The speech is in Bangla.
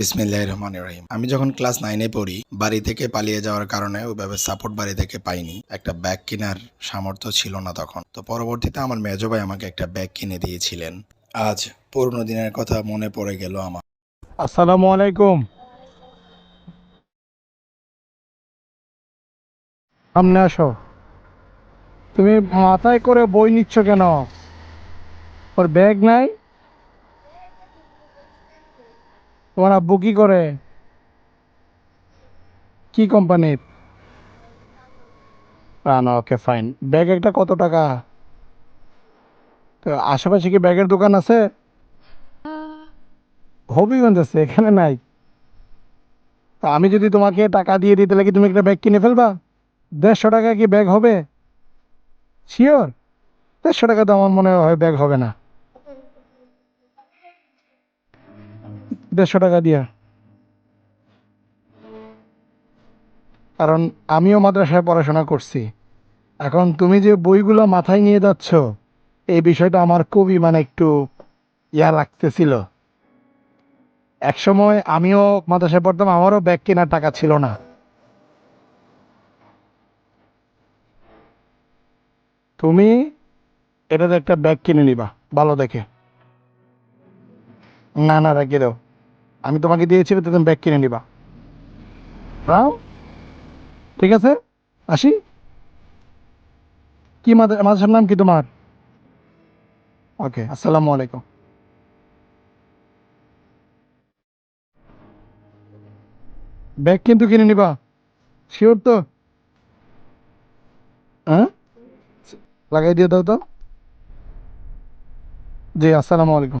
বিসমিল্লাহ রহমান রহিম আমি যখন ক্লাস নাইনে পড়ি, বাড়ি থেকে পালিয়ে যাওয়ার কারণে ওইভাবে সাপোর্ট বাড়ি থেকে পাইনি। একটা ব্যাগ কেনার সামর্থ্য ছিল না তখন। তো পরবর্তীতে আমার মেজো ভাই আমাকে একটা ব্যাগ কিনে দিয়েছিলেন। আজ পুরনো দিনের কথা মনে পড়ে গেল আমার। আসসালামু আলাইকুম। সামনে আসো। তুমি মাথায় করে বই নিচ্ছ কেন? ওর ব্যাগ নাই? তোমার আব্বু কি করে? কি কোম্পানির? না ওকে ফাইন ব্যাগ একটা কত টাকা? তো আশেপাশে কি ব্যাগের দোকান আছে? হবিগঞ্জ আছে, এখানে নাই। তা আমি যদি তোমাকে টাকা দিয়ে দিই, তাহলে কি তুমি একটা ব্যাগ কিনে ফেলবা? দেড়শো টাকা কি ব্যাগ হবে? শিওর দেড়শো টাকা তো আমার মনে হয় ব্যাগ হবে না। দেড়শো টাকা দিয়া। কারণ আমিও মাদ্রাসায় পড়াশোনা করছি। এখন তুমি যে বইগুলো মাথায় নিয়ে যাচ্ছ, এই বিষয়টা আমার খুবই মানে একটু ইয়া লাগতেছিল। এক সময় আমিও মাদ্রাসায় পড়তাম, আমারও ব্যাগ কেনার টাকা ছিল না। তুমি এটাতে একটা ব্যাগ কিনে নিবা, ভালো দেখে। না না, রেখে দাও। আমি তোমাকে দিয়েছি তুমি ব্যাগ কিনে নিবা। রাও ঠিক আছে? আসি? কি মাদ্রা- মাদ্রাসার নাম কি তোমার? ওকে, আসসালামু আলাইকুম। ব্যাগ কিন্তু কিনে নিবা। শিওর তো? হ্যাঁ? লাগাই দিয়ে দাও তো। জি, আসসালামু আলাইকুম।